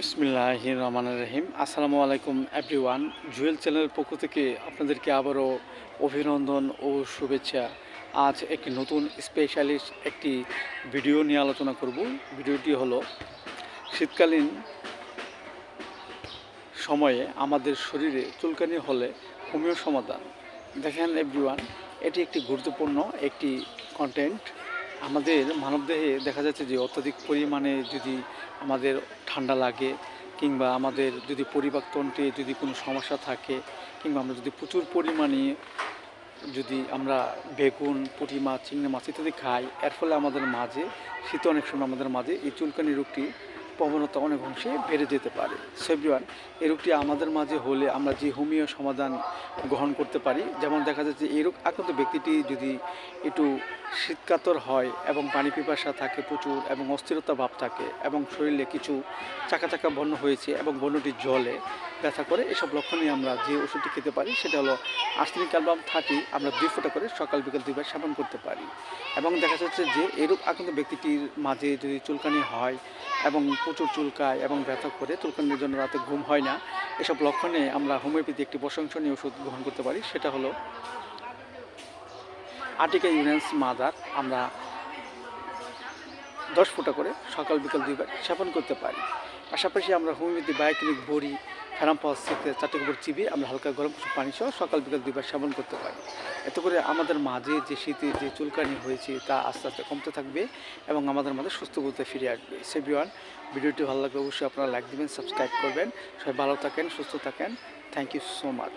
বিসমিল্লাহ রহমান রহিম। আসসালামু আলাইকুম এভরিওয়ান। জুয়েল চ্যানেলের পক্ষ থেকে আপনাদেরকে আবারও অভিনন্দন ও শুভেচ্ছা। আজ একটি নতুন স্পেশালিস্ট একটি ভিডিও নিয়ে আলোচনা করব। ভিডিওটি হলো, শীতকালীন সময়ে আমাদের শরীরে চুলকানি হলে হোমিও সমাধান। দেখেন এভরিওয়ান, এটি একটি গুরুত্বপূর্ণ একটি কন্টেন্ট আমাদের মানবদেহে দেখা যাচ্ছে যে অত্যধিক পরিমাণে যদি আমাদের ঠান্ডা লাগে কিংবা আমাদের যদি পরিবাকতন্ত্রে যদি কোনো সমস্যা থাকে কিংবা আমরা যদি প্রচুর পরিমাণে যদি আমরা বেগুন, পুঁটি মাছ, চিংড়ি মাছ ইত্যাদি খাই, এর ফলে আমাদের মাঝে, শীত অনেক সময় আমাদের মাঝে এই চুলকানি রোগটি প্রবণতা অনেক অংশে বেড়ে যেতে পারে। সেভরিওয়ান এই রোগটি আমাদের মাঝে হলে আমরা যে হোমিও সমাধান গ্রহণ করতে পারি, যেমন দেখা যাচ্ছে এই রোগ আক্রান্ত ব্যক্তিটি যদি একটু শীতকাতর হয় এবং পানি পিপাসা থাকে প্রচুর এবং অস্থিরতা ভাব থাকে এবং শরীরে কিছু চাকা চাকা বর্ণ হয়েছে এবং বর্ণটি জলে ব্যথা করে, এসব লক্ষণে আমরা যে ওষুধটি খেতে পারি সেটা হলো আর্সেনিক অ্যালবাম থার্টি আমরা দুই ফোঁটা করে সকাল বিকাল দুইবার সেবন করতে পারি। এবং দেখা যাচ্ছে যে এরূপ আক্রান্ত ব্যক্তিটির মাঝে যদি চুলকানি হয় এবং প্রচুর চুলকায় এবং ব্যথা করে, চুলকানির জন্য রাতে ঘুম হয় না। এসব লক্ষণে আমরা হোমিওপ্যাথি একটি প্রশংসনীয় ওষুধ গ্রহণ করতে পারি, সেটা হলো আর্টিকা ইউরেন্স মাদার। আমরা দশ ফুটা করে সকাল, বিকাল দুইবার সেবন করতে পারি। পাশাপাশি আমরা হোমিওপ্যাথি, বায়োক্লিনিক, বড়ি ফেরামপাস থেকে চারটে গোবর চিবিয়ে আমরা হালকা গরম কিছু পানি সহ সকাল, বিকাল দুইবার সেবন করতে পারি। এতে করে আমাদের মাঝে যে শীতে যে চুলকানি হয়েছে তা আস্তে আস্তে কমতে থাকবে এবং আমাদের মাঝে সুস্থ বলতে ফিরে আসবে। সেভিওয়ান ভিডিওটি ভালো লাগলে অবশ্যই আপনারা লাইক দিবেন সাবস্ক্রাইব করবেন। সবাই ভালো থাকেন, সুস্থ থাকেন। Thank you so much